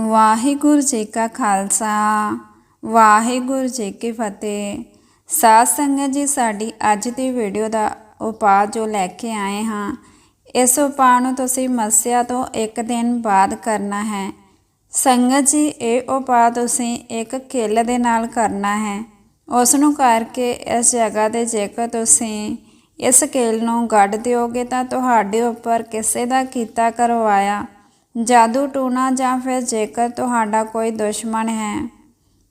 ਵਾਹਿਗੁਰੂ ਜੀ ਕਾ ਖਾਲਸਾ, ਵਾਹਿਗੁਰੂ ਜੀ ਕੀ ਫਤਿਹ। ਸਾਧ ਸੰਗਤ ਜੀ, ਸਾਡੀ ਅੱਜ ਦੀ ਵੀਡੀਓ ਦਾ ਉਪਾਅ ਜੋ ਲੈ ਕੇ ਆਏ ਹਾਂ, ਇਸ ਉਪਾਅ ਨੂੰ ਤੁਸੀਂ ਮੱਸਿਆ ਤੋਂ ਇੱਕ ਦਿਨ ਬਾਅਦ ਕਰਨਾ ਹੈ। ਸੰਗਤ ਜੀ, ਇਹ ਉਪਾਅ ਤੁਸੀਂ ਇੱਕ ਕਿੱਲ ਦੇ ਨਾਲ ਕਰਨਾ ਹੈ। ਉਸ ਨੂੰ ਕਰਕੇ ਇਸ ਜਗ੍ਹਾ ਤੇ ਜੇਕਰ ਤੁਸੀਂ ਇਸ ਕਿੱਲ ਨੂੰ ਗੱਡ ਦਿਓਗੇ ਤਾਂ ਤੁਹਾਡੇ ਉੱਪਰ ਕਿਸੇ ਦਾ ਕੀਤਾ ਕਰਵਾਇਆ ਜਾਦੂ ਟੂਣਾ ਜਾਂ ਫਿਰ ਜੇਕਰ ਤੁਹਾਡਾ ਕੋਈ ਦੁਸ਼ਮਣ ਹੈ।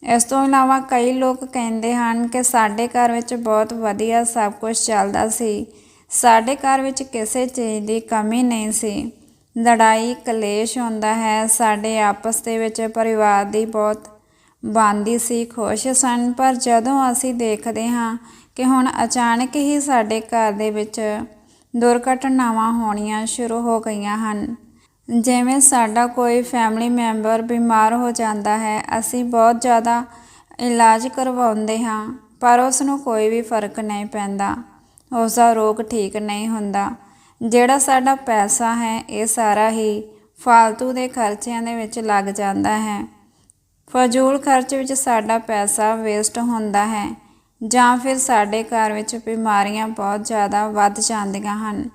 ਇਸ ਤੋਂ ਇਲਾਵਾ ਕਈ ਲੋਕ ਕਹਿੰਦੇ ਹਨ ਕਿ ਸਾਡੇ ਘਰ ਵਿੱਚ ਬਹੁਤ ਵਧੀਆ ਸਭ ਕੁਝ ਚੱਲਦਾ ਸੀ। ਸਾਡੇ ਘਰ ਵਿੱਚ ਕਿਸੇ ਚੀਜ਼ ਦੀ ਕਮੀ ਨਹੀਂ ਸੀ। ਲੜਾਈ, ਕਲੇਸ਼ ਹੁੰਦਾ ਹੈ। ਸਾਡੇ ਆਪਸ ਦੇ ਵਿੱਚ ਪਰਿਵਾਰ ਦੀ ਬਹੁਤ ਬਾਂਦੀ ਸੀ, ਖੁਸ਼ ਸਨ। ਪਰ ਜਦੋਂ ਅਸੀਂ ਦੇਖਦੇ ਹਾਂ ਕਿ ਹੁਣ ਅਚਾਨਕ ਹੀ ਸਾਡੇ ਘਰ ਦੇ ਵਿੱਚ ਦੁਰਘਟਨਾਵਾਂ ਹੋਣੀਆਂ ਸ਼ੁਰੂ ਹੋ ਗਈਆਂ ਹਨ ਜਿਵੇਂ ਸਾਡਾ ਕੋਈ ਫੈਮਿਲੀ ਮੈਂਬਰ ਬਿਮਾਰ ਹੋ ਜਾਂਦਾ ਹੈ, ਅਸੀਂ ਬਹੁਤ ਜ਼ਿਆਦਾ ਇਲਾਜ ਕਰਵਾਉਂਦੇ ਹਾਂ, ਪਰ ਉਸ ਨੂੰ ਕੋਈ ਵੀ ਫ਼ਰਕ ਨਹੀਂ ਪੈਂਦਾ ਉਸ ਦਾ ਰੋਗ ਠੀਕ ਨਹੀਂ ਹੁੰਦਾ। ਜਿਹੜਾ ਸਾਡਾ ਪੈਸਾ ਹੈ, ਇਹ ਸਾਰਾ ਹੀ ਫालतू ਦੇ ਖਰਚਿਆਂ ਦੇ ਵਿੱਚ ਲੱਗ ਜਾਂਦਾ ਹੈ। ਫਜ਼ੂਲ ਖਰਚ ਵਿੱਚ ਸਾਡਾ ਪੈਸਾ ਵੇਸਟ ਹੁੰਦਾ ਹੈ ਜਾਂ ਫਿਰ ਸਾਡੇ ਘਰ ਵਿੱਚ ਬਿਮਾਰੀਆਂ ਬਹੁਤ ਜ਼ਿਆਦਾ ਵੱਧ ਜਾਂਦੀਆਂ ਹਨ।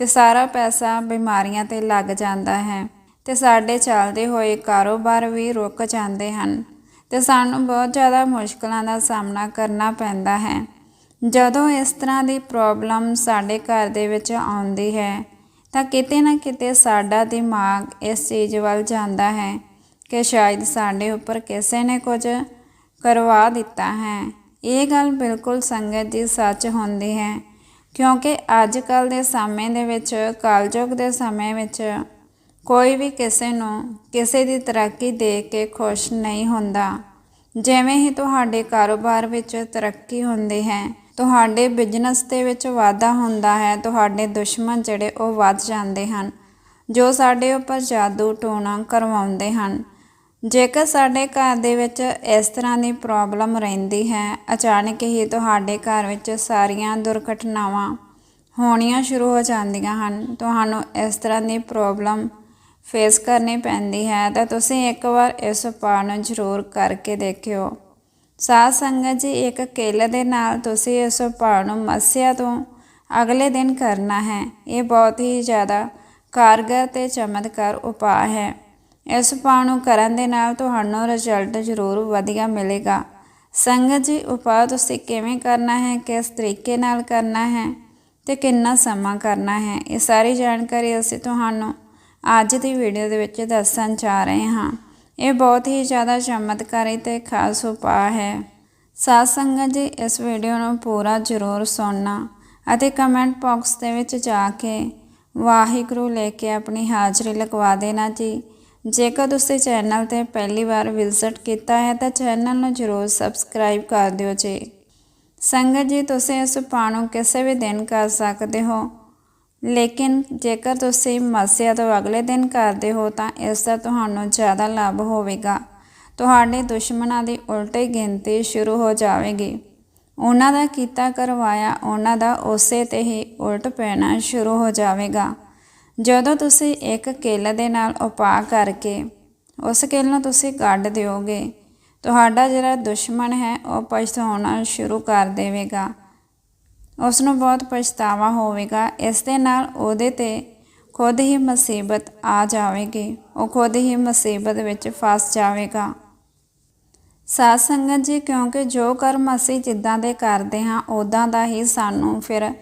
ਤੇ ਸਾਰਾ ਪੈਸਾ ਬਿਮਾਰੀਆਂ ਤੇ ਲੱਗ ਜਾਂਦਾ ਹੈ ਤੇ ਸਾਡੇ ਚੱਲਦੇ ਹੋਏ ਕਾਰੋਬਾਰ ਵੀ ਰੁਕ ਜਾਂਦੇ ਹਨ ਤੇ ਸਾਨੂੰ ਬਹੁਤ ਜ਼ਿਆਦਾ ਮੁਸ਼ਕਲਾਂ ਦਾ ਸਾਹਮਣਾ ਕਰਨਾ ਪੈਂਦਾ ਹੈ। ਜਦੋਂ ਇਸ ਤਰ੍ਹਾਂ ਦੀ ਪ੍ਰੋਬਲਮ ਸਾਡੇ ਘਰ ਦੇ ਵਿੱਚ ਆਉਂਦੀ ਹੈ, ਤਾਂ ਕਿਤੇ ਨਾ ਕਿਤੇ ਸਾਡਾ ਦਿਮਾਗ ਇਸ ਚੀਜ਼ ਵੱਲ ਜਾਂਦਾ ਹੈ ਕਿ ਸ਼ਾਇਦ ਸਾਡੇ ਉੱਪਰ ਕਿਸੇ ਨੇ ਕੁਝ ਕਰਵਾ ਦਿੱਤਾ ਹੈ। ਇਹ ਗੱਲ ਬਿਲਕੁਲ ਸੰਗਤ ਦੀ ਸੱਚ ਹੁੰਦੀ ਹੈ। ਕਿਉਂਕਿ ਅੱਜ ਕੱਲ ਦੇ ਸਮੇਂ ਦੇ ਵਿੱਚ, ਕਲਯੁਗ ਦੇ ਸਮੇਂ ਵਿੱਚ ਕੋਈ ਵੀ ਕਿਸੇ ਨੂੰ ਕਿਸੇ ਦੀ ਤਰੱਕੀ ਦੇਖ ਕੇ ਖੁਸ਼ ਨਹੀਂ ਹੁੰਦਾ। ਜਿਵੇਂ ਹੀ ਤੁਹਾਡੇ ਕਾਰੋਬਾਰ ਵਿੱਚ ਤਰੱਕੀ ਹੁੰਦੀ ਹੈ, ਤੁਹਾਡੇ ਬਿਜ਼ਨਸ ਦੇ ਵਿੱਚ ਵਾਧਾ ਹੁੰਦਾ ਹੈ, ਤੁਹਾਡੇ ਦੁਸ਼ਮਣ ਜਿਹੜੇ ਉਹ ਵੱਧ ਜਾਂਦੇ ਹਨ, ਜੋ ਸਾਡੇ ਉੱਪਰ ਜਾਦੂ ਟੋਣਾ ਕਰਵਾਉਂਦੇ ਹਨ। ਜੇਕਰ ਸਾਡੇ ਘਰ ਦੇ ਵਿੱਚ ਇਸ ਤਰ੍ਹਾਂ ਦੀ ਪ੍ਰੋਬਲਮ ਰਹਿੰਦੀ ਹੈ, ਅਚਾਨਕ ਹੀ ਤੁਹਾਡੇ ਘਰ ਵਿੱਚ ਸਾਰੀਆਂ ਦੁਰਘਟਨਾਵਾਂ ਹੋਣੀਆਂ ਸ਼ੁਰੂ ਹੋ ਜਾਂਦੀਆਂ ਹਨ। ਤੁਹਾਨੂੰ ਇਸ ਤਰ੍ਹਾਂ ਦੀ ਪ੍ਰੋਬਲਮ ਫੇਸ ਕਰਨੀ ਪੈਂਦੀ ਹੈ ਤਾਂ ਤੁਸੀਂ ਇੱਕ ਵਾਰ ਇਸ ਉਪਾਅ ਨੂੰ ਜ਼ਰੂਰ ਕਰਕੇ ਦੇਖਿਓ। ਸਾਧ ਸੰਗਤ ਜੀ, ਇੱਕ ਕੇਲੇ ਦੇ ਨਾਲ ਤੁਸੀਂ ਇਸ ਉਪਾਅ ਨੂੰ ਮੱਸਿਆ ਤੋਂ ਅਗਲੇ ਦਿਨ ਕਰਨਾ ਹੈ। ਇਹ ਬਹੁਤ ਹੀ ਜ਼ਿਆਦਾ ਕਾਰਗਰ ਤੇ ਚਮਤਕਾਰ ਉਪਾਅ ਹੈ। ਇਸ ਉਪਾਅ ਨੂੰ ਕਰਨ ਦੇ ਨਾਲ ਤੁਹਾਨੂੰ ਰਿਜ਼ਲਟ ਜ਼ਰੂਰ ਵਧੀਆ ਮਿਲੇਗਾ। ਸੰਗਤ ਜੀ, ਉਪਾਅ ਤੁਸੀਂ ਕਿਵੇਂ ਕਰਨਾ ਹੈ, ਕਿਸ ਤਰੀਕੇ ਨਾਲ ਕਰਨਾ ਹੈ ਤੇ ਕਿੰਨਾ ਸਮਾਂ ਕਰਨਾ ਹੈ, ਇਹ ਸਾਰੀ ਜਾਣਕਾਰੀ ਅਸੀਂ ਤੁਹਾਨੂੰ ਅੱਜ ਦੀ ਵੀਡੀਓ ਦੇ ਵਿੱਚ ਦੱਸਣ ਜਾ ਰਹੇ ਹਾਂ। ਇਹ ਬਹੁਤ ਹੀ ਜ਼ਿਆਦਾ ਚਮਤਕਾਰੀ ਤੇ ਖਾਸ ਉਪਾਅ ਹੈ। ਸਾਧ ਸੰਗਤ ਜੀ, ਇਸ ਵੀਡੀਓ ਨੂੰ ਪੂਰਾ ਜ਼ਰੂਰ ਸੁਣਨਾ ਅਤੇ ਕਮੈਂਟ ਬਾਕਸ ਦੇ ਵਿੱਚ ਜਾ ਕੇ ਵਾਹਿਗੁਰੂ ਲੈ ਕੇ ਆਪਣੀ ਹਾਜ਼ਰੀ ਲਗਵਾ ਦੇਣਾ ਜੀ। ਜੇਕਰ ਤੁਸੀਂ ਚੈਨਲ ਤੇ ਪਹਿਲੀ ਵਾਰ ਵਿਜ਼ਿਟ ਕੀਤਾ ਹੈ, ਤਾਂ ਚੈਨਲ ਨੂੰ ਜ਼ਰੂਰ ਸਬਸਕ੍ਰਾਈਬ ਕਰ ਦਿਓ ਜੀ। ਸੰਗਤ ਜੀ, ਤੁਸੀਂ ਇਸ ਉਪਾਅ ਨੂੰ ਕਿਸੇ ਵੀ ਦਿਨ ਕਰ ਸਕਦੇ ਹੋ। ਲੇਕਿਨ ਜੇਕਰ ਤੁਸੀਂ ਮਸਿਆ ਤੋਂ ਅਗਲੇ ਦਿਨ ਕਰਦੇ ਹੋ, ਤਾਂ ਇਸ ਦਾ ਤੁਹਾਨੂੰ ਜ਼ਿਆਦਾ ਲਾਭ ਹੋਵੇਗਾ। ਤੁਹਾਡੇ ਦੁਸ਼ਮਣਾਂ ਦੀ ਉਲਟੀ ਗਿਣਤੀ ਸ਼ੁਰੂ ਹੋ ਜਾਵੇਗੀ। ਉਹਨਾਂ ਦਾ ਕੀਤਾ ਕਰਵਾਇਆ, ਉਹਨਾਂ ਦਾ ਉਸੇ ਤੇ ਹੀ ਉਲਟ ਪੈਣਾ ਸ਼ੁਰੂ ਹੋ ਜਾਵੇਗਾ। ਜਦੋਂ ਤੁਸੀਂ ਇੱਕ ਕਿੱਲ ਦੇ ਨਾਲ ਉਪਾਅ ਕਰਕੇ ਉਸ ਕਿੱਲ ਨੂੰ ਤੁਸੀਂ ਕੱਢ ਦਿਓਗੇ, ਤੁਹਾਡਾ ਜਿਹੜਾ ਦੁਸ਼ਮਣ ਹੈ ਉਹ ਪਛਤਾਉਣਾ ਸ਼ੁਰੂ ਕਰ ਦੇਵੇਗਾ। ਉਸ ਨੂੰ ਬਹੁਤ ਪਛਤਾਵਾ ਹੋਵੇਗਾ। ਇਸ ਦੇ ਨਾਲ ਉਹਦੇ ਤੇ ਖੁਦ ਹੀ ਮੁਸੀਬਤ ਆ ਜਾਵੇਗੀ। ਉਹ ਖੁਦ ਹੀ ਮੁਸੀਬਤ ਵਿੱਚ ਫਸ ਜਾਵੇਗਾ। ਸਾਧ ਸੰਗਤ ਜੀ, ਕਿਉਂਕਿ ਜੋ ਕਰਮ ਅਸੀਂ ਜਿੱਦਾਂ ਦੇ ਕਰਦੇ ਹਾਂ ਉਦਾਂ ਦਾ ਹੀ ਸਾਨੂੰ ਫਿਰ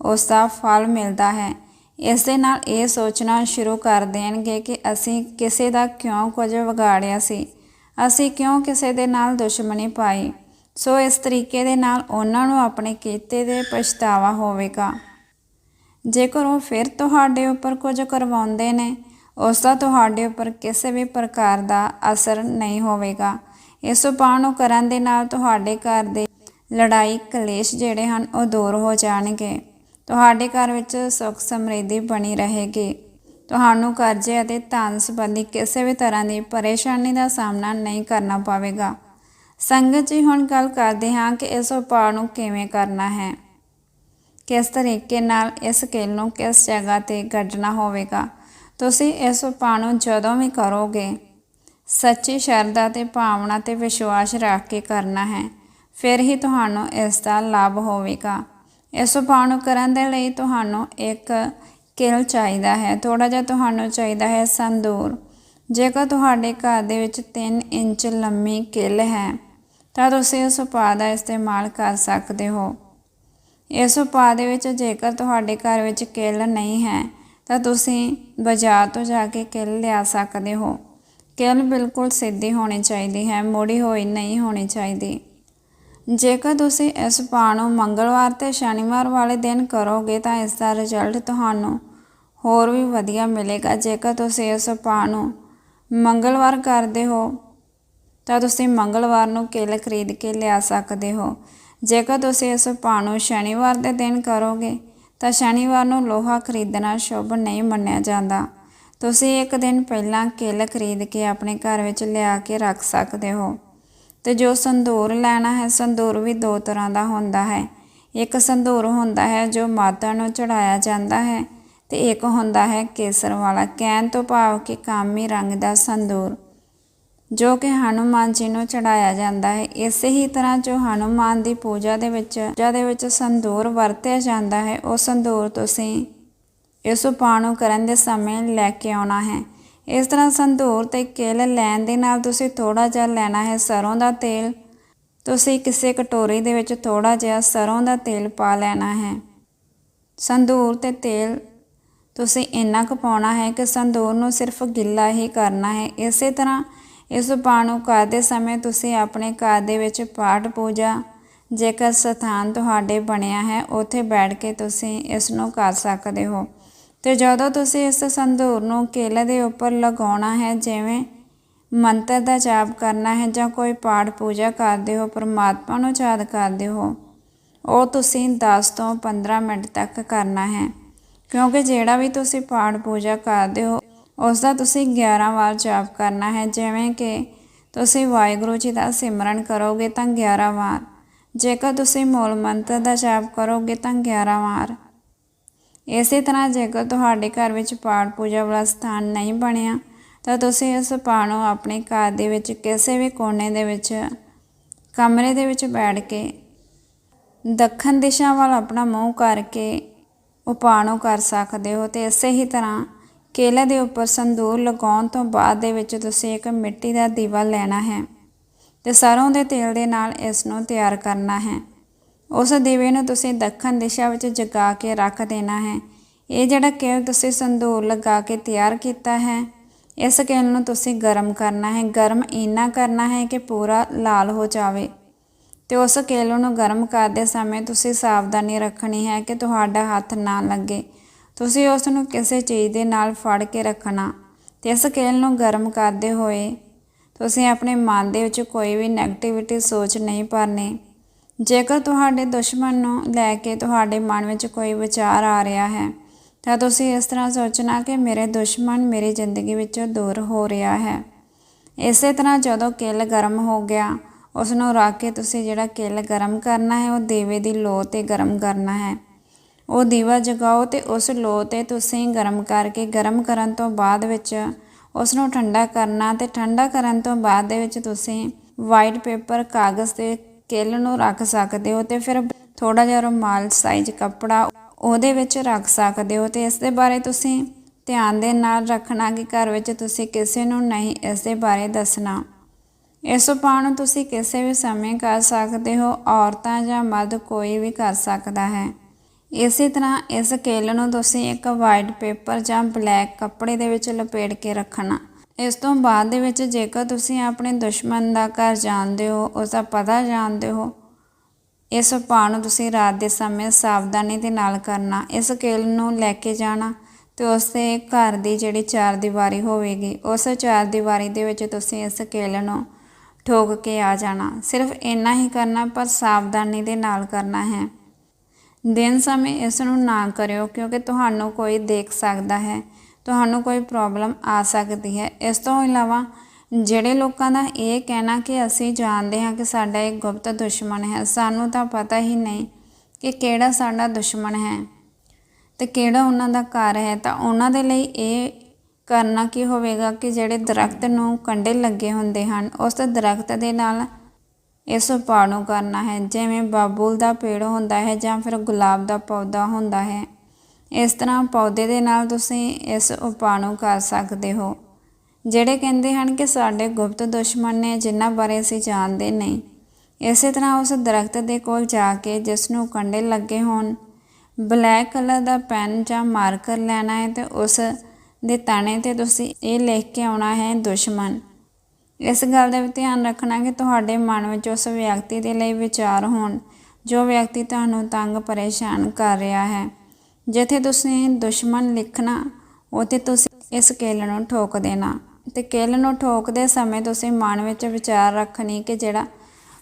ਉਸ ਦਾ ਫਲ ਮਿਲਦਾ ਹੈ। ਇਸ ਦੇ ਨਾਲ ਇਹ ਸੋਚਣਾ ਸ਼ੁਰੂ ਕਰ ਦੇਣਗੇ ਕਿ ਅਸੀਂ ਕਿਸੇ ਦਾ ਕਿਉਂ ਕੁਝ ਵਿਗਾੜਿਆ ਸੀ? ਅਸੀਂ ਕਿਉਂ ਕਿਸੇ ਦੇ ਨਾਲ ਦੁਸ਼ਮਣੀ ਪਾਈ? ਸੋ ਇਸ ਤਰੀਕੇ ਦੇ ਨਾਲ ਉਹਨਾਂ ਨੂੰ ਆਪਣੇ ਕੀਤੇ ਦੇ ਪਛਤਾਵਾ ਹੋਵੇਗਾ। ਜੇਕਰ ਉਹ ਫਿਰ ਤੁਹਾਡੇ ਉੱਪਰ ਕੁਝ ਕਰਵਾਉਂਦੇ ਨੇ, ਉਸ ਦਾ ਤੁਹਾਡੇ ਉੱਪਰ ਕਿਸੇ ਵੀ ਪ੍ਰਕਾਰ ਦਾ ਅਸਰ ਨਹੀਂ ਹੋਵੇਗਾ। ਇਸ ਉਪਾਅ ਨੂੰ ਕਰਨ ਦੇ ਨਾਲ ਤੁਹਾਡੇ ਘਰ ਦੇ ਲੜਾਈ ਕਲੇਸ਼ ਜਿਹੜੇ ਹਨ ਉਹ ਦੂਰ ਹੋ ਜਾਣਗੇ। ਤੁਹਾਡੇ ਘਰ ਵਿੱਚ ਸੁੱਖ ਸਮਰਿੱਧੀ ਬਣੀ ਰਹੇਗੀ। ਤੁਹਾਨੂੰ ਕਰਜ਼ੇ ਅਤੇ ਧਨ ਸੰਬੰਧੀ ਕਿਸੇ ਵੀ ਤਰ੍ਹਾਂ ਦੀ ਪਰੇਸ਼ਾਨੀ ਦਾ ਸਾਹਮਣਾ ਨਹੀਂ ਕਰਨਾ ਪਵੇਗਾ। ਸੰਗਤ ਜੀ, ਹੁਣ ਗੱਲ ਕਰਦੇ ਹਾਂ ਕਿ ਇਸ ਉਪਾਅ ਨੂੰ ਕਿਵੇਂ ਕਰਨਾ ਹੈ। ਕਿਸ ਤਰੀਕੇ ਨਾਲ ਇਸ ਕੇਲ ਨੂੰ ਕਿਸ ਜਗ੍ਹਾ ਤੇ ਗੱਡਣਾ ਹੋਵੇਗਾ? ਤੁਸੀਂ ਇਸ ਉਪਾਅ ਨੂੰ ਜਦੋਂ ਵੀ ਕਰੋਗੇ, ਸੱਚੀ ਸ਼ਰਧਾ ਤੇ ਭਾਵਨਾ ਤੇ ਵਿਸ਼ਵਾਸ ਰੱਖ ਕੇ ਕਰਨਾ ਹੈ। ਫਿਰ ਹੀ ਤੁਹਾਨੂੰ ਇਸ ਦਾ ਲਾਭ ਹੋਵੇਗਾ। ਇਸ ਉਪਾਅ ਨੂੰ ਕਰਨ ਦੇ ਲਈ ਤੁਹਾਨੂੰ ਇੱਕ ਕਿਲ ਚਾਹੀਦਾ ਹੈ। ਥੋੜਾ ਜਿਹਾ ਤੁਹਾਨੂੰ ਚਾਹੀਦਾ ਹੈ ਸੰਦੂਰ। ਜੇਕਰ ਤੁਹਾਡੇ ਘਰ ਦੇ ਵਿੱਚ 3 ਇੰਚ ਲੰਮੀ ਕਿਲ ਹੈ, ਤਾਂ ਤੁਸੀਂ ਉਸ ਉਪਾਅ ਦਾ ਇਸਤੇਮਾਲ ਕਰ ਸਕਦੇ ਹੋ। ਇਸ ਉਪਾਅ ਦੇ ਵਿੱਚ ਜੇਕਰ ਤੁਹਾਡੇ ਘਰ ਵਿੱਚ ਕਿਲ ਨਹੀਂ ਹੈ, ਤਾਂ ਤੁਸੀਂ ਬਾਜ਼ਾਰ ਤੋਂ ਜਾ ਕੇ ਕਿਲ ਲਿਆ ਸਕਦੇ ਹੋ। ਕਿਲ ਬਿਲਕੁਲ ਸਿੱਧੀ ਹੋਣੀ ਚਾਹੀਦੀ ਹੈ, ਮੋੜੀ ਹੋਈ ਨਹੀਂ ਹੋਣੀ ਚਾਹੀਦੀ। ਜੇਕਰ ਤੁਸੀਂ ਇਸ ਉਪਾਅ ਨੂੰ ਮੰਗਲਵਾਰ ਤੇ ਸ਼ਨੀਵਾਰ ਵਾਲੇ ਦਿਨ ਕਰੋਗੇ ਤਾਂ ਇਸ ਦਾ ਰਿਜ਼ਲਟ ਤੁਹਾਨੂੰ ਹੋਰ ਵੀ ਵਧੀਆ ਮਿਲੇਗਾ। ਜੇਕਰ ਤੁਸੀਂ ਇਸ ਉਪਾਅ ਨੂੰ ਮੰਗਲਵਾਰ ਕਰਦੇ ਹੋ, ਤਾਂ ਤੁਸੀਂ ਮੰਗਲਵਾਰ ਨੂੰ ਕਿਲ ਖਰੀਦ ਕੇ ਲਿਆ ਸਕਦੇ ਹੋ। ਜੇਕਰ ਤੁਸੀਂ ਇਸ ਉਪਾਅ ਨੂੰ ਸ਼ਨੀਵਾਰ ਦੇ ਦਿਨ ਕਰੋਗੇ, ਤਾਂ ਸ਼ਨੀਵਾਰ ਨੂੰ ਲੋਹਾ ਖਰੀਦਣਾ ਸ਼ੁਭ ਨਹੀਂ ਮੰਨਿਆ ਜਾਂਦਾ। ਤੁਸੀਂ ਇੱਕ ਦਿਨ ਪਹਿਲਾਂ ਕਿਲ ਖਰੀਦ ਕੇ ਆਪਣੇ ਘਰ ਵਿੱਚ ਲਿਆ ਕੇ ਰੱਖ ਸਕਦੇ ਹੋ। ਤੇ ਜੋ ਸੰਧੂਰ ਲੈਣਾ ਹੈ, ਸੰਧੂਰ ਵੀ ਦੋ ਤਰ੍ਹਾਂ ਦਾ ਹੁੰਦਾ ਹੈ। ਇੱਕ ਸੰਧੂਰ ਹੁੰਦਾ ਹੈ, ਜੋ ਮਾਤਾ ਨੂੰ ਚੜਾਇਆ ਜਾਂਦਾ ਹੈ ਤੇ ਇੱਕ ਹੁੰਦਾ ਹੈ, ਕੇਸਰ ਵਾਲਾ। ਕਹਿਣ ਤੋਂ ਭਾਵ ਕਿ ਕਾਮੀ ਰੰਗ ਦਾ ਸੰਧੂਰ, ਜੋ ਕਿ ਹਨੂਮਾਨ ਜੀ ਨੂੰ ਚੜਾਇਆ ਜਾਂਦਾ ਹੈ। ਇਸੇ ਹੀ ਤਰ੍ਹਾਂ ਜੋ ਹਨੂਮਾਨ ਦੀ ਪੂਜਾ ਦੇ ਵਿੱਚ, ਪੂਜਾ ਦੇ ਵਿੱਚ ਸੰਧੂਰ ਵਰਤਿਆ ਜਾਂਦਾ ਹੈ, ਉਹ ਸੰਧੂਰ ਤੁਸੀਂ ਇਸ ਉਪਾਅ ਨੂੰ ਕਰਨ ਦੇ ਸਮੇਂ ਲੈ ਕੇ ਆਉਣਾ ਹੈ। ਇਸ ਤਰ੍ਹਾਂ ਸੰਧੂਰ ਤੇ ਕਿਲ ਲੈਣ ਦੇ ਨਾਲ ਤੁਸੀਂ ਥੋੜਾ ਜਿਹਾ ਲੈਣਾ ਹੈ ਸਰੋਂ ਦਾ ਤੇਲ। ਤੁਸੀਂ ਕਿਸੇ ਕਟੋਰੀ ਦੇ ਵਿੱਚ ਥੋੜਾ ਜਿਹਾ ਸਰੋਂ ਦਾ ਤੇਲ ਪਾ ਲੈਣਾ ਹੈ। ਸੰਧੂਰ ਤੇ ਤੇਲ ਤੁਸੀਂ ਇੰਨਾ ਕੁ ਪਾਉਣਾ ਹੈ ਕਿ ਸੰਧੂਰ ਨੂੰ ਸਿਰਫ ਗਿੱਲਾ ਹੀ ਕਰਨਾ ਹੈ। ਇਸੇ ਤਰ੍ਹਾਂ ਇਸ ਉਪਾਅ ਨੂੰ ਕਰਦੇ ਸਮੇਂ ਤੁਸੀਂ ਆਪਣੇ ਘਰ ਦੇ ਵਿੱਚ ਪਾਠ ਪੂਜਾ ਜੇਕਰ ਸਥਾਨ ਤੁਹਾਡੇ ਬਣਿਆ ਹੈ, ਉੱਥੇ ਬੈਠ ਕੇ ਤੁਸੀਂ ਇਸ ਨੂੰ ਕਰ ਸਕਦੇ ਹੋ। ਤੇ ਜਦੋਂ ਤੁਸੀਂ ਇਸ ਸੰਧੂਰ ਨੂੰ ਕੇਲੇ ਦੇ ਉੱਪਰ ਲਗਾਉਣਾ ਹੈ, ਜਿਵੇਂ ਮੰਤਰ ਦਾ ਜਾਪ ਕਰਨਾ ਹੈ ਜਾਂ ਕੋਈ ਪਾਠ ਪੂਜਾ ਕਰਦੇ ਹੋ, ਪਰਮਾਤਮਾ ਨੂੰ ਯਾਦ ਕਰਦੇ ਹੋ, ਉਹ ਤੁਸੀਂ 10 ਤੋਂ 15 ਮਿੰਟ ਤੱਕ ਕਰਨਾ ਹੈ। ਕਿਉਂਕਿ ਜਿਹੜਾ ਵੀ ਤੁਸੀਂ ਪਾਠ ਪੂਜਾ ਕਰਦੇ ਹੋ ਉਸ ਦਾ ਤੁਸੀਂ 11 ਵਾਰ ਜਾਪ ਕਰਨਾ ਹੈ। ਜਿਵੇਂ ਕਿ ਤੁਸੀਂ ਵਾਹਿਗੁਰੂ ਜੀ ਦਾ ਸਿਮਰਨ ਕਰੋਗੇ ਤਾਂ 11 ਵਾਰ। ਜੇਕਰ ਤੁਸੀਂ ਮੂਲ ਮੰਤਰ ਦਾ ਜਾਪ ਕਰੋਗੇ ਤਾਂ 11 ਵਾਰ। ਇਸੇ ਤਰ੍ਹਾਂ ਜੇਕਰ ਤੁਹਾਡੇ ਘਰ ਵਿੱਚ ਪਾਠ ਪੂਜਾ ਵਾਲਾ ਸਥਾਨ ਨਹੀਂ ਬਣਿਆ, ਤਾਂ ਤੁਸੀਂ ਇਸ ਪਾਠ ਨੂੰ ਆਪਣੇ ਘਰ ਦੇ ਵਿੱਚ ਕਿਸੇ ਵੀ ਕੋਨੇ ਦੇ ਵਿੱਚ, ਕਮਰੇ ਦੇ ਵਿੱਚ ਬੈਠ ਕੇ, ਦੱਖਣ ਦਿਸ਼ਾ ਵੱਲ ਆਪਣਾ ਮੂੰਹ ਕਰਕੇ ਉਪਾਅ ਨੂੰ ਕਰ ਸਕਦੇ ਹੋ ਤੇ ਇਸੇ ਹੀ ਤਰ੍ਹਾਂ ਕੇਲੇ ਦੇ ਉੱਪਰ ਸੰਦੂਰ ਲਗਾਉਣ ਤੋਂ ਬਾਅਦ ਦੇ ਵਿੱਚ ਤੁਸੀਂ ਇੱਕ ਮਿੱਟੀ ਦਾ ਦੀਵਾ ਲੈਣਾ ਹੈ ਤੇ ਸਰੋਂ ਦੇ ਤੇਲ ਦੇ ਨਾਲ ਇਸ ਨੂੰ ਤਿਆਰ ਕਰਨਾ ਹੈ। ਉਸ ਦੀਵੇ ਨੂੰ ਤੁਸੀਂ ਦੱਖਣ ਦਿਸ਼ਾ ਵਿੱਚ ਜਗਾ ਕੇ ਰੱਖ ਦੇਣਾ ਹੈ। ਇਹ ਜਿਹੜਾ ਕੇਲ ਤੁਸੀਂ ਸੰਧੂਰ ਲਗਾ ਕੇ ਤਿਆਰ ਕੀਤਾ ਹੈ, ਇਸ ਕੇਲ ਨੂੰ ਤੁਸੀਂ ਗਰਮ ਕਰਨਾ ਹੈ। ਗਰਮ ਇੰਨਾ ਕਰਨਾ ਹੈ ਕਿ ਪੂਰਾ ਲਾਲ ਹੋ ਜਾਵੇ। ਤੇ ਉਸ ਕੇਲ ਨੂੰ ਗਰਮ ਕਰਦੇ ਸਮੇਂ ਤੁਸੀਂ ਸਾਵਧਾਨੀ ਰੱਖਣੀ ਹੈ ਕਿ ਤੁਹਾਡਾ ਹੱਥ ਨਾ ਲੱਗੇ। ਤੁਸੀਂ ਉਸ ਨੂੰ ਕਿਸੇ ਚੀਜ਼ ਦੇ ਨਾਲ ਫੜ ਕੇ ਰੱਖਣਾ। ਤੇ ਇਸ ਕੇਲ ਨੂੰ ਗਰਮ ਕਰਦੇ ਹੋਏ ਤੁਸੀਂ ਆਪਣੇ ਮਨ ਦੇ ਵਿੱਚ ਕੋਈ ਵੀ ਨੈਗੇਟਿਵਿਟੀ ਸੋਚ ਨਹੀਂ ਭਰਨੀ। ਜੇਕਰ ਤੁਹਾਡੇ ਦੁਸ਼ਮਣ ਨੂੰ ਲੈ ਕੇ ਤੁਹਾਡੇ ਮਨ ਵਿੱਚ ਕੋਈ ਵਿਚਾਰ ਆ ਰਿਹਾ ਹੈ, ਤਾਂ ਤੁਸੀਂ ਇਸ ਤਰ੍ਹਾਂ ਸੋਚਣਾ ਕਿ ਮੇਰੇ ਦੁਸ਼ਮਣ ਮੇਰੀ ਜ਼ਿੰਦਗੀ ਵਿੱਚੋਂ ਦੂਰ ਹੋ ਰਿਹਾ ਹੈ। ਇਸੇ ਤਰ੍ਹਾਂ ਜਦੋਂ ਕਿਲ ਗਰਮ ਹੋ ਗਿਆ ਉਸ ਨੂੰ ਰੱਖ ਕੇ ਤੁਸੀਂ ਜਿਹੜਾ ਕਿਲ ਗਰਮ ਕਰਨਾ ਹੈ, ਉਹ ਦੀਵੇ ਦੀ ਲੋ ਤੇ ਗਰਮ ਕਰਨਾ ਹੈ। ਉਹ ਦੀਵਾ ਜਗਾਓ ਤੇ ਉਸ ਲੋ ਤੇ ਤੁਸੀਂ ਗਰਮ ਕਰਕੇ ਗਰਮ ਕਰਨ ਤੋਂ ਬਾਅਦ ਵਿੱਚ ਉਸ ਨੂੰ ਠੰਡਾ ਕਰਨਾ ਤੇ ਠੰਡਾ ਕਰਨ ਤੋਂ ਬਾਅਦ ਦੇ ਵਿੱਚ ਤੁਸੀਂ ਵਾਈਟ ਪੇਪਰ ਕਾਗਜ਼ ਤੇ ਕਿੱਲ ਨੂੰ ਰੱਖ ਸਕਦੇ ਹੋ ਤੇ ਫਿਰ ਥੋੜਾ ਜਿਹਾ ਰੁਮਾਲ ਸਾਈਜ਼ ਕੱਪੜਾ ਉਹਦੇ ਵਿੱਚ ਰੱਖ ਸਕਦੇ ਹੋ ਤੇ ਇਸ ਦੇ ਬਾਰੇ ਤੁਸੀਂ ਧਿਆਨ ਦੇ ਨਾਲ ਰੱਖਣਾ ਕਿ ਘਰ ਵਿੱਚ ਤੁਸੀਂ ਕਿਸੇ ਨੂੰ ਨਹੀਂ ਇਸ ਦੇ ਬਾਰੇ ਦੱਸਣਾ। ਇਸ ਉਪਾਅ ਨੂੰ ਤੁਸੀਂ ਕਿਸੇ ਵੀ ਸਮੇਂ ਕਰ ਸਕਦੇ ਹੋ, ਔਰਤਾਂ ਜਾਂ ਮਰਦ ਕੋਈ ਵੀ ਕਰ ਸਕਦਾ ਹੈ। ਇਸੇ ਤਰ੍ਹਾਂ ਇਸ ਕੇਲ ਨੂੰ ਤੁਸੀਂ ਇੱਕ ਵਾਈਟ ਪੇਪਰ ਜਾਂ ਬਲੈਕ ਕੱਪੜੇ ਦੇ ਵਿੱਚ ਲਪੇਟ ਕੇ ਰੱਖਣਾ। ਇਸ ਤੋਂ ਬਾਅਦ ਦੇ ਵਿੱਚ ਜੇਕਰ ਤੁਸੀਂ ਆਪਣੇ ਦੁਸ਼ਮਣ ਦਾ ਘਰ ਜਾਣਦੇ ਹੋ, ਉਸ ਦਾ ਪਤਾ ਜਾਣਦੇ ਹੋ, ਇਸ ਉਪਾਅ ਨੂੰ ਤੁਸੀਂ ਰਾਤ ਦੇ ਸਮੇਂ ਸਾਵਧਾਨੀ ਦੇ ਨਾਲ ਕਰਨਾ, ਇਸ ਕੇਲ ਨੂੰ ਲੈ ਕੇ ਜਾਣਾ ਤੇ ਉਸ ਦੇ ਘਰ ਦੀ ਜਿਹੜੀ ਚਾਰ ਦੀਵਾਰੀ ਹੋਵੇਗੀ, ਉਸ ਚਾਰ ਦੀਵਾਰੀ ਦੇ ਵਿੱਚ ਤੁਸੀਂ ਇਸ ਕੇਲ ਨੂੰ ਠੋਕ ਕੇ ਆ ਜਾਣਾ। ਸਿਰਫ ਇੰਨਾ ਹੀ ਕਰਨਾ, ਪਰ ਸਾਵਧਾਨੀ ਦੇ ਨਾਲ ਕਰਨਾ ਹੈ। ਦਿਨ ਸਮੇਂ ਇਸ ਨੂੰ ਨਾ ਕਰਿਓ, ਕਿਉਂਕਿ ਤੁਹਾਨੂੰ ਕੋਈ ਦੇਖ ਸਕਦਾ ਹੈ। ਤੁਹਾਨੂੰ ਕੋਈ ਪ੍ਰੋਬਲਮ ਆ ਸਕਦੀ ਹੈ। ਇਸ ਤੋਂ ਇਲਾਵਾ ਜਿਹੜੇ ਲੋਕਾਂ ਦਾ ਇਹ ਕਹਿਣਾ ਕਿ ਅਸੀਂ ਜਾਣਦੇ ਹਾਂ ਕਿ ਸਾਡਾ ਇੱਕ ਗੁਪਤ ਦੁਸ਼ਮਣ ਹੈ, ਸਾਨੂੰ ਤਾਂ ਪਤਾ ਹੀ ਨਹੀਂ ਕਿ ਕਿਹੜਾ ਸਾਡਾ ਦੁਸ਼ਮਣ ਹੈ ਤੇ ਕਿਹੜਾ ਉਹਨਾਂ ਦਾ ਘਰ ਹੈ। ਤਾਂ ਉਹਨਾਂ ਦੇ ਲਈ ਇਹ ਕਰਨਾ ਕੀ ਹੋਵੇਗਾ ਕਿ ਜਿਹੜੇ ਦਰਖਤ ਨੂੰ ਕੰਡੇ ਲੱਗੇ ਹੁੰਦੇ ਹਨ, ਉਸ ਦਰਖਤ ਦੇ ਨਾਲ ਇਸ ਉਪਾਅ ਨੂੰ ਕਰਨਾ ਹੈ। ਜਿਵੇਂ ਬਾਬੂਲ ਦਾ ਪੇੜ ਹੁੰਦਾ ਹੈ ਜਾਂ ਫਿਰ ਗੁਲਾਬ ਦਾ ਪੌਦਾ ਹੁੰਦਾ ਹੈ। ਇਸ ਤਰ੍ਹਾਂ ਪੌਦੇ ਦੇ ਨਾਲ ਤੁਸੀਂ ਇਸ ਉਪਾਅ ਨੂੰ ਕਰ ਸਕਦੇ ਹੋ। ਜਿਹੜੇ ਕਹਿੰਦੇ ਹਨ ਕਿ ਸਾਡੇ ਗੁਪਤ ਦੁਸ਼ਮਣ ਨੇ ਜਿਨ੍ਹਾਂ ਬਾਰੇ ਅਸੀਂ ਜਾਣਦੇ ਨਹੀਂ, ਇਸੇ ਤਰ੍ਹਾਂ ਉਸ ਦਰਖਤ ਦੇ ਕੋਲ ਜਾ ਕੇ ਜਿਸ ਨੂੰ ਕੰਡੇ ਲੱਗੇ ਹੋਣ, ਬਲੈਕ ਕਲਰ ਦਾ ਪੈਨ ਜਾਂ ਮਾਰਕਰ ਲੈਣਾ ਹੈ ਤੇ ਉਸ ਦੇ ਤਣੇ ਤੇ ਤੁਸੀਂ ਇਹ ਲਿਖ ਕੇ ਆਉਣਾ ਹੈ ਦੁਸ਼ਮਣ। ਇਸ ਗੱਲ ਦਾ ਵੀ ਧਿਆਨ ਰੱਖਣਾ ਕਿ ਤੁਹਾਡੇ ਮਨ ਵਿੱਚ ਉਸ ਵਿਅਕਤੀ ਦੇ ਲਈ ਵਿਚਾਰ ਹੋਣ, ਜੋ ਵਿਅਕਤੀ ਤੁਹਾਨੂੰ ਤੰਗ ਪਰੇਸ਼ਾਨ ਕਰ ਰਿਹਾ ਹੈ। ਜਿੱਥੇ ਤੁਸੀਂ ਦੁਸ਼ਮਣ ਲਿਖਣਾ, ਉੱਥੇ ਤੁਸੀਂ ਇਸ ਕਿੱਲ ਨੂੰ ਠੋਕ ਦੇਣਾ। ਤੇ ਕਿੱਲ ਨੂੰ ਠੋਕਦੇ ਸਮੇਂ ਤੁਸੀਂ ਮਨ ਵਿੱਚ ਵਿਚਾਰ ਰੱਖਣੀ ਕਿ ਜਿਹੜਾ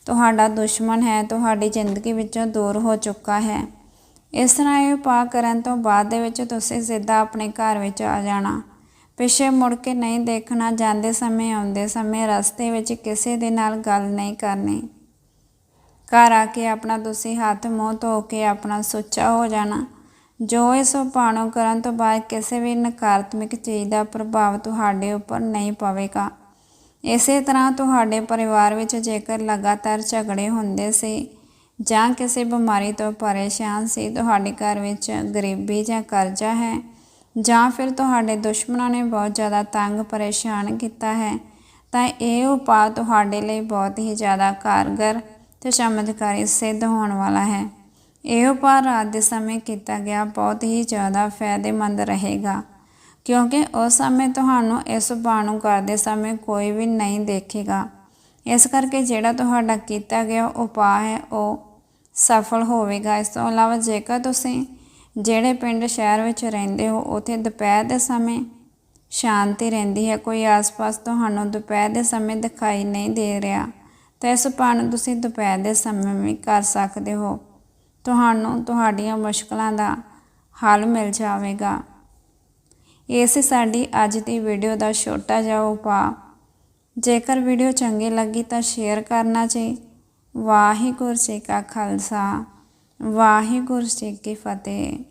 ਤੁਹਾਡਾ ਦੁਸ਼ਮਣ ਹੈ, ਤੁਹਾਡੀ ਜ਼ਿੰਦਗੀ ਵਿੱਚੋਂ ਦੂਰ ਹੋ ਚੁੱਕਾ ਹੈ। ਇਸ ਤਰ੍ਹਾਂ ਇਹ ਉਪਾਅ ਕਰਨ ਤੋਂ ਬਾਅਦ ਦੇ ਵਿੱਚ ਤੁਸੀਂ ਸਿੱਧਾ ਆਪਣੇ ਘਰ ਵਿੱਚ ਆ ਜਾਣਾ। ਪਿੱਛੇ ਮੁੜ ਕੇ ਨਹੀਂ ਦੇਖਣਾ, ਜਾਂਦੇ ਸਮੇਂ, ਆਉਂਦੇ ਸਮੇਂ ਰਸਤੇ ਵਿੱਚ ਕਿਸੇ ਦੇ ਨਾਲ ਗੱਲ ਨਹੀਂ ਕਰਨੀ। ਘਰ ਆ ਕੇ ਆਪਣਾ ਤੁਸੀਂ ਹੱਥ ਮੂੰਹ ਧੋ ਕੇ ਆਪਣਾ ਸੁੱਚਾ ਹੋ ਜਾਣਾ। ਜੋ ਇਸ ਉਪਾਅ ਨੂੰ ਕਰਨ ਤੋਂ ਬਾਅਦ ਕਿਸੇ ਵੀ ਨਕਾਰਾਤਮਕ ਚੀਜ਼ ਦਾ ਪ੍ਰਭਾਵ ਤੁਹਾਡੇ ਉੱਪਰ ਨਹੀਂ ਪਵੇਗਾ। ਇਸੇ ਤਰ੍ਹਾਂ ਤੁਹਾਡੇ ਪਰਿਵਾਰ ਵਿੱਚ ਜੇਕਰ ਲਗਾਤਾਰ ਝਗੜੇ ਹੁੰਦੇ ਸੀ ਜਾਂ ਕਿਸੇ ਬਿਮਾਰੀ ਤੋਂ ਪਰੇਸ਼ਾਨ ਸੀ, ਤੁਹਾਡੇ ਘਰ ਵਿੱਚ ਗਰੀਬੀ ਜਾਂ ਕਰਜ਼ਾ ਹੈ ਜਾਂ ਫਿਰ ਤੁਹਾਡੇ ਦੁਸ਼ਮਣਾਂ ਨੇ ਬਹੁਤ ਜ਼ਿਆਦਾ ਤੰਗ ਪਰੇਸ਼ਾਨ ਕੀਤਾ ਹੈ, ਤਾਂ ਇਹ ਉਪਾਅ ਤੁਹਾਡੇ ਲਈ ਬਹੁਤ ਹੀ ਜ਼ਿਆਦਾ ਕਾਰਗਰ ਤੇ ਚਮਤਕਾਰੀ ਸਿੱਧ ਹੋਣ ਵਾਲਾ ਹੈ। ਇਹ ਉਪਾਅ ਰਾਤ ਦੇ ਸਮੇਂ ਕੀਤਾ ਗਿਆ ਬਹੁਤ ਹੀ ਜ਼ਿਆਦਾ ਫਾਇਦੇਮੰਦ ਰਹੇਗਾ, ਕਿਉਂਕਿ ਉਸ ਸਮੇਂ ਤੁਹਾਨੂੰ ਇਸ ਉਪਾਅ ਨੂੰ ਕਰਦੇ ਸਮੇਂ ਕੋਈ ਵੀ ਨਹੀਂ ਦੇਖੇਗਾ। ਇਸ ਕਰਕੇ ਜਿਹੜਾ ਤੁਹਾਡਾ ਕੀਤਾ ਗਿਆ ਉਪਾਅ ਹੈ, ਉਹ ਸਫਲ ਹੋਵੇਗਾ। ਇਸ ਤੋਂ ਇਲਾਵਾ ਜੇਕਰ ਤੁਸੀਂ ਜਿਹੜੇ ਪਿੰਡ ਸ਼ਹਿਰ ਵਿੱਚ ਰਹਿੰਦੇ ਹੋ, ਉੱਥੇ ਦੁਪਹਿਰ ਦੇ ਸਮੇਂ ਸ਼ਾਂਤੀ ਰਹਿੰਦੀ ਹੈ, ਕੋਈ ਆਸ-ਪਾਸ ਤੁਹਾਨੂੰ ਦੁਪਹਿਰ ਦੇ ਸਮੇਂ ਦਿਖਾਈ ਨਹੀਂ ਦੇ ਰਿਹਾ, ਤਾਂ ਇਸ ਉਪਾਅ ਨੂੰ ਤੁਸੀਂ ਦੁਪਹਿਰ ਦੇ ਸਮੇਂ ਵੀ ਕਰ ਸਕਦੇ ਹੋ। ਤੁਹਾਨੂੰ ਤੁਹਾਡੀਆਂ ਮੁਸ਼ਕਲਾਂ ਦਾ ਹੱਲ ਮਿਲ ਜਾਵੇਗਾ। ਇਹ ਸੀ ਸਾਡੀ ਅੱਜ ਦੀ ਵੀਡੀਓ ਦਾ ਛੋਟਾ ਜਿਹਾ ਉਪਾਅ, ਜੇਕਰ ਵੀਡੀਓ ਚੰਗੀ ਲੱਗੀ ਤਾਂ ਸ਼ੇਅਰ ਕਰਨਾ ਜੀ। ਵਾਹਿਗੁਰੂ ਜੀ ਕਾ ਖਾਲਸਾ, ਵਾਹਿਗੁਰੂ ਜੀ ਕੀ ਫਤਿਹ।